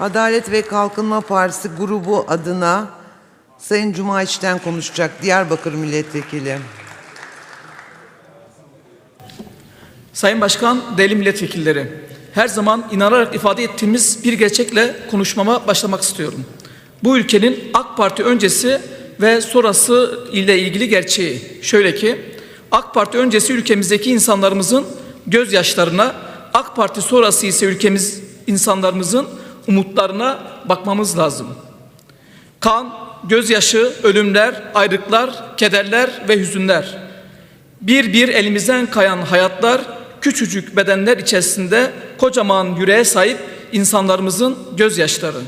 Adalet ve Kalkınma Partisi grubu adına Sayın Cuma İşten konuşacak Diyarbakır Milletvekili. Sayın Başkan, değerli milletvekilleri, her zaman inanarak ifade ettiğimiz bir gerçekle konuşmama başlamak istiyorum. Bu ülkenin AK Parti öncesi ve sonrası ile ilgili gerçeği şöyle ki, AK Parti öncesi ülkemizdeki insanlarımızın gözyaşlarına, AK Parti sonrası ise ülkemiz insanlarımızın umutlarına bakmamız lazım. Kan, gözyaşı, ölümler, ayrılıklar, kederler ve hüzünler. Bir bir elimizden kayan hayatlar küçücük bedenler içerisinde kocaman yüreğe sahip insanlarımızın gözyaşları.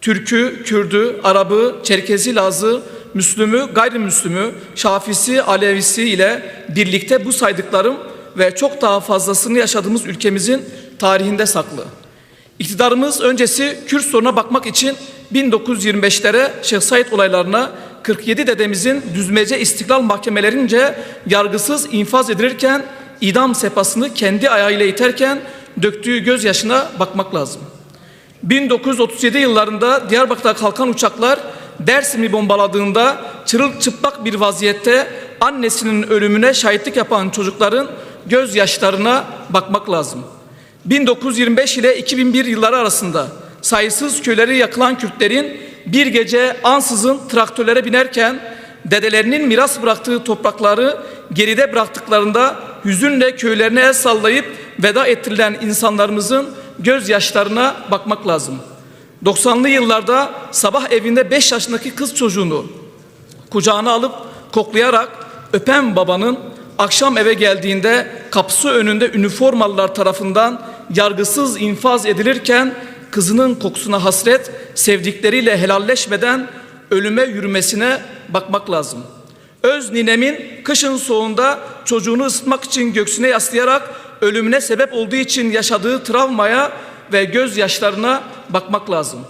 Türkü, Kürdü, Arabı, Çerkezi, Lazı, Müslümü, gayrimüslümü, Şafisi, Alevisi ile birlikte bu saydıklarım ve çok daha fazlasını yaşadığımız ülkemizin tarihinde saklı. İktidarımız öncesi Kürt soruna bakmak için 1925'lere Şeyh Said olaylarına 47 dedemizin düzmece istiklal mahkemelerince yargısız infaz edilirken idam sefasını kendi ayağıyla iterken döktüğü gözyaşına bakmak lazım. 1937 yıllarında Diyarbakır'da kalkan uçaklar Dersim'i bombaladığında çırılçıplak bir vaziyette annesinin ölümüne şahitlik yapan çocukların gözyaşlarına bakmak lazım. 1925 ile 2001 yılları arasında sayısız köyleri yakılan Kürtlerin bir gece ansızın traktörlere binerken dedelerinin miras bıraktığı toprakları geride bıraktıklarında hüzünle köylerine el sallayıp veda ettirilen insanlarımızın gözyaşlarına bakmak lazım. 90'lı yıllarda sabah evinde 5 yaşındaki kız çocuğunu kucağına alıp koklayarak öpen babanın akşam eve geldiğinde kapısı önünde üniformalılar tarafından yargısız infaz edilirken kızının kokusuna hasret sevdikleriyle helalleşmeden ölüme yürümesine bakmak lazım. Öz ninemin kışın soğunda çocuğunu ısıtmak için göğsüne yaslayarak ölümüne sebep olduğu için yaşadığı travmaya ve gözyaşlarına bakmak lazım.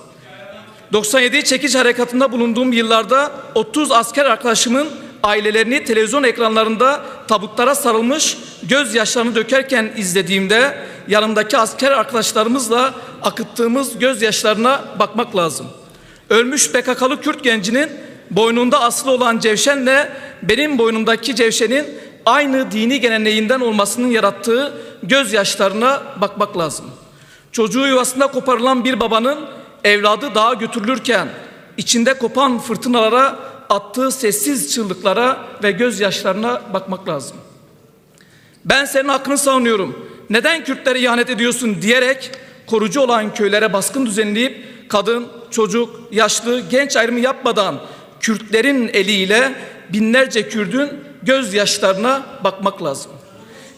97 çekiç harekatında bulunduğum yıllarda 30 asker arkadaşımın ailelerini televizyon ekranlarında tabutlara sarılmış gözyaşlarını dökerken izlediğimde yanımdaki asker arkadaşlarımızla akıttığımız gözyaşlarına bakmak lazım. Ölmüş PKK'lı Kürt gencinin boynunda asılı olan cevşenle benim boynumdaki cevşenin aynı dini geleneğinden olmasının yarattığı gözyaşlarına bakmak lazım. Çocuğu yuvasında koparılan bir babanın evladı dağa götürülürken içinde kopan fırtınalara attığı sessiz çığlıklara ve gözyaşlarına bakmak lazım. Ben senin hakkını savunuyorum. Neden Kürtlere ihanet ediyorsun diyerek korucu olan köylere baskın düzenleyip kadın, çocuk, yaşlı, genç ayrımı yapmadan Kürtlerin eliyle binlerce Kürdün gözyaşlarına bakmak lazım.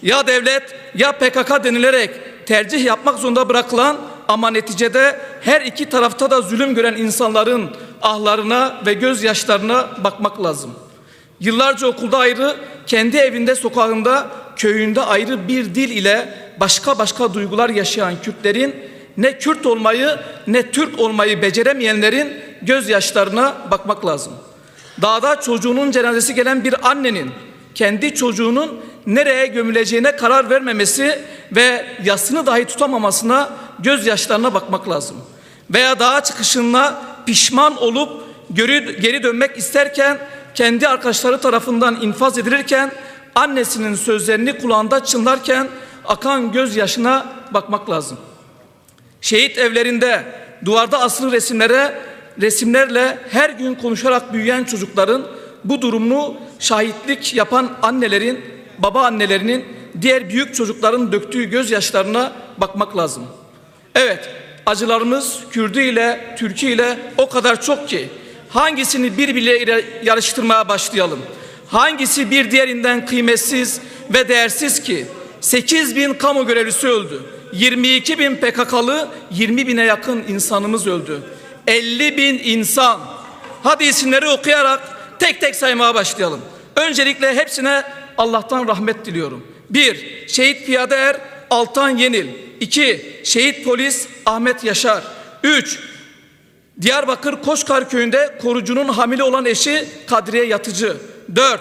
Ya devlet ya PKK denilerek tercih yapmak zorunda bırakılan ama neticede her iki tarafta da zulüm gören insanların ahlarına ve gözyaşlarına bakmak lazım. Yıllarca okulda ayrı, kendi evinde, sokağında, köyünde ayrı bir dil ile başka başka duygular yaşayan Kürtlerin ne Kürt olmayı ne Türk olmayı beceremeyenlerin gözyaşlarına bakmak lazım. Dağda çocuğunun cenazesi gelen bir annenin kendi çocuğunun nereye gömüleceğine karar vermemesi ve yasını dahi tutamamasına gözyaşlarına bakmak lazım. Veya dağa çıkışına pişman olup geri, dönmek isterken kendi arkadaşları tarafından infaz edilirken annesinin sözlerini kulağında çınlarken akan gözyaşına bakmak lazım. Şehit evlerinde duvarda asılı resimlere resimlerle her gün konuşarak büyüyen çocukların bu durumunu şahitlik yapan annelerin, baba annelerinin, diğer büyük çocukların döktüğü gözyaşlarına bakmak lazım. Evet, acılarımız Kürdü ile Türkü ile o kadar çok ki hangisini birbiriyle yarıştırmaya başlayalım? Hangisi bir diğerinden kıymetsiz ve değersiz ki? 8 bin kamu görevlisi öldü. 22 bin PKK'lı 20 bine yakın insanımız öldü. 50 bin insan. Hadi isimleri okuyarak tek tek saymaya başlayalım. Öncelikle hepsine Allah'tan rahmet diliyorum. Bir, şehit piyade er Altan Yenil. İki, şehit polis Ahmet Yaşar. Üç, Diyarbakır Koşkar köyünde korucunun hamile olan eşi Kadriye Yatıcı. 4.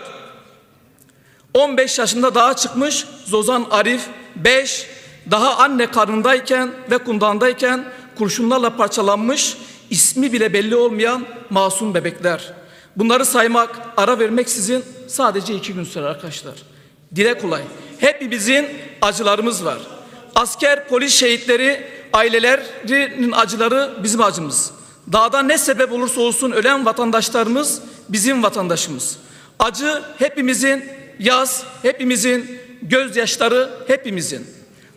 15 yaşında daha çıkmış Zozan Arif. 5. Daha anne karnındayken ve kundağındayken kurşunlarla parçalanmış, ismi bile belli olmayan masum bebekler. Bunları saymak, ara vermeksizin sadece iki gün sürer arkadaşlar. Dile kolay. Hepimizin acılarımız var. Asker, polis şehitleri, ailelerinin acıları bizim acımız. Dağda ne sebep olursa olsun ölen vatandaşlarımız bizim vatandaşımız. Acı hepimizin, yaz hepimizin, gözyaşları hepimizin.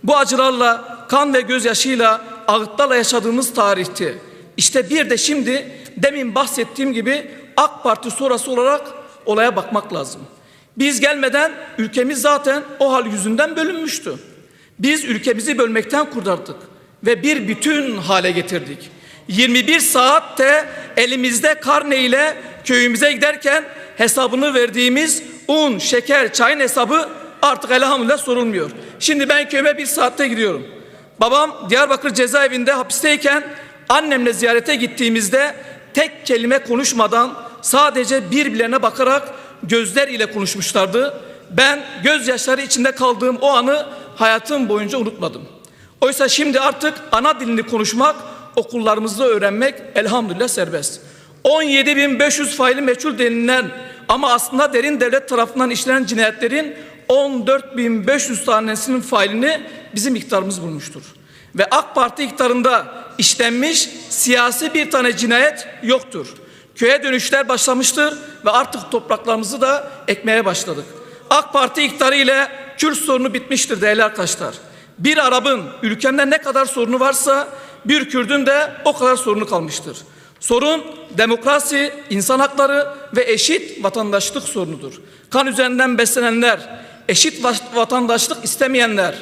Bu acılarla, kan ve gözyaşıyla, ağıtlarla yaşadığımız tarihti. İşte bir de şimdi demin bahsettiğim gibi AK Parti sonrası olarak olaya bakmak lazım. Biz gelmeden ülkemiz zaten o hal yüzünden bölünmüştü. Biz ülkemizi bölmekten kurtardık ve bir bütün hale getirdik. 21 saatte elimizde karne ile köyümüze giderken hesabını verdiğimiz un, şeker, çayın hesabı artık elhamdülillah sorulmuyor. Şimdi ben köyüme bir saatte gidiyorum. Babam Diyarbakır cezaevinde hapisteyken annemle ziyarete gittiğimizde tek kelime konuşmadan sadece birbirlerine bakarak gözler ile konuşmuşlardı. Ben gözyaşları içinde kaldığım o anı hayatım boyunca unutmadım. Oysa şimdi artık ana dilini konuşmak, okullarımızda öğrenmek elhamdülillah serbest. 17.500 faili meçhul denilen ama aslında derin devlet tarafından işlenen cinayetlerin 14.500 tanesinin failini bizim iktidarımız bulmuştur. Ve AK Parti iktidarında işlenmiş siyasi bir tane cinayet yoktur. Köye dönüşler başlamıştır ve artık topraklarımızı da ekmeye başladık. AK Parti iktidarı ile Kürt sorunu bitmiştir değerli arkadaşlar. Bir Arap'ın ülkemde ne kadar sorunu varsa bir Kürt'ün de o kadar sorunu kalmıştır. Sorun demokrasi, insan hakları ve eşit vatandaşlık sorunudur. Kan üzerinden beslenenler, eşit vatandaşlık istemeyenler,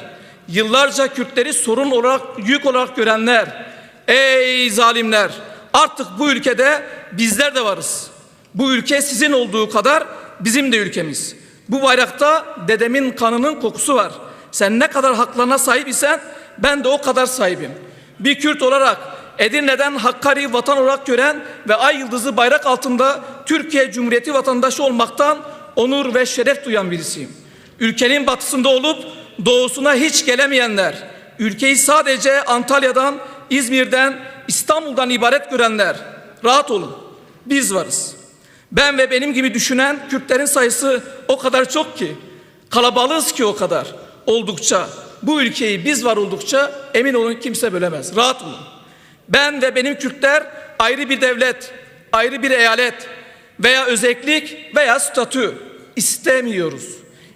yıllarca Kürtleri sorun olarak, yük olarak görenler, ey zalimler artık bu ülkede bizler de varız. Bu ülke sizin olduğu kadar bizim de ülkemiz. Bu bayrakta dedemin kanının kokusu var. Sen ne kadar haklarına sahip isen ben de o kadar sahibim. Bir Kürt olarak Edirne'den Hakkari vatan olarak gören ve ay yıldızı bayrak altında Türkiye Cumhuriyeti vatandaşı olmaktan onur ve şeref duyan birisiyim. Ülkenin batısında olup doğusuna hiç gelemeyenler, ülkeyi sadece Antalya'dan, İzmir'den, İstanbul'dan ibaret görenler rahat olun. Biz varız. Ben ve benim gibi düşünen Kürtlerin sayısı o kadar çok ki, kalabalığız ki o kadar. Oldukça, bu ülkeyi biz var oldukça emin olun kimse bölemez. Rahat olun. Ben ve benim Kürtler ayrı bir devlet, ayrı bir eyalet veya özellik veya statü istemiyoruz.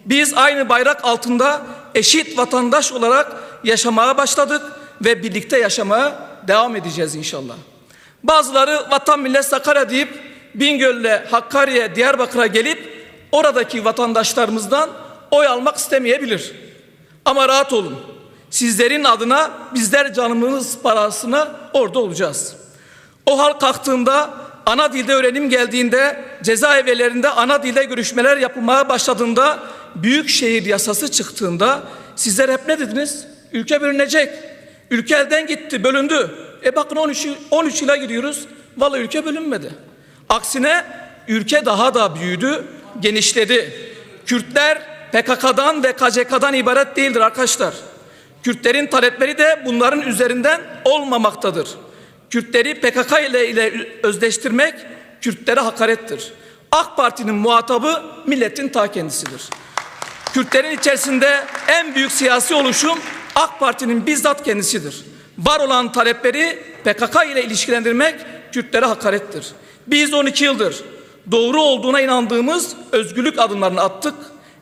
Biz aynı bayrak altında eşit vatandaş olarak yaşamaya başladık ve birlikte yaşamaya devam edeceğiz inşallah. Bazıları vatan millet Sakarya deyip Bingöl'le Hakkari'ye, Diyarbakır'a gelip oradaki vatandaşlarımızdan oy almak istemeyebilir. Ama rahat olun. Sizlerin adına bizler canımız parasına orada olacağız. O hal kalktığında, ana dilde öğrenim geldiğinde, cezaevlerinde ana dilde görüşmeler yapılmaya başladığında, büyük şehir yasası çıktığında sizler hep ne dediniz? Ülke bölünecek. Ülke elden gitti, bölündü. E bakın 13, 13 yıla gidiyoruz. Vallahi ülke bölünmedi. Aksine ülke daha da büyüdü, genişledi. Kürtler PKK'dan ve KCK'dan ibaret değildir arkadaşlar. Kürtlerin talepleri de bunların üzerinden olmamaktadır. Kürtleri PKK ile, ile özdeştirmek Kürtlere hakarettir. AK Parti'nin muhatabı milletin ta kendisidir. Kürtlerin içerisinde en büyük siyasi oluşum AK Parti'nin bizzat kendisidir. Var olan talepleri PKK ile ilişkilendirmek Kürtlere hakarettir. Biz 12 yıldır doğru olduğuna inandığımız özgürlük adımlarını attık.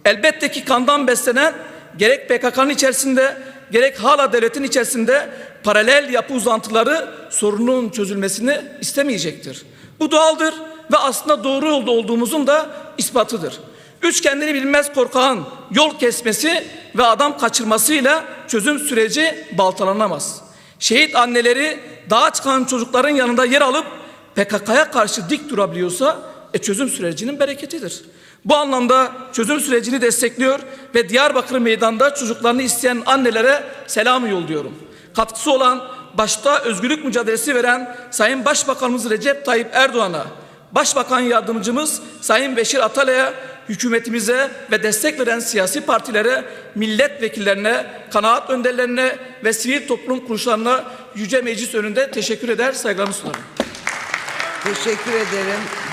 Elbette ki kandan beslenen gerek PKK'nın içerisinde gerek hala devletin içerisinde paralel yapı uzantıları sorunun çözülmesini istemeyecektir. Bu doğaldır ve aslında doğru yolda olduğumuzun da ispatıdır. Üç kendini bilmez korkağın yol kesmesi ve adam kaçırmasıyla çözüm süreci baltalanamaz. Şehit anneleri dağa çıkan çocukların yanında yer alıp PKK'ya karşı dik durabiliyorsa e, çözüm sürecinin bereketidir. Bu anlamda çözüm sürecini destekliyor ve Diyarbakır meydanda çocuklarını isteyen annelere selam yolluyorum. Katkısı olan başta özgürlük mücadelesi veren Sayın Başbakanımız Recep Tayyip Erdoğan'a, Başbakan Yardımcımız Sayın Beşir Atalay'a, hükümetimize ve destek veren siyasi partilere, milletvekillerine, kanaat önderlerine ve sivil toplum kuruluşlarına Yüce Meclis önünde teşekkür eder, saygılarımı sunarım. Teşekkür ederim.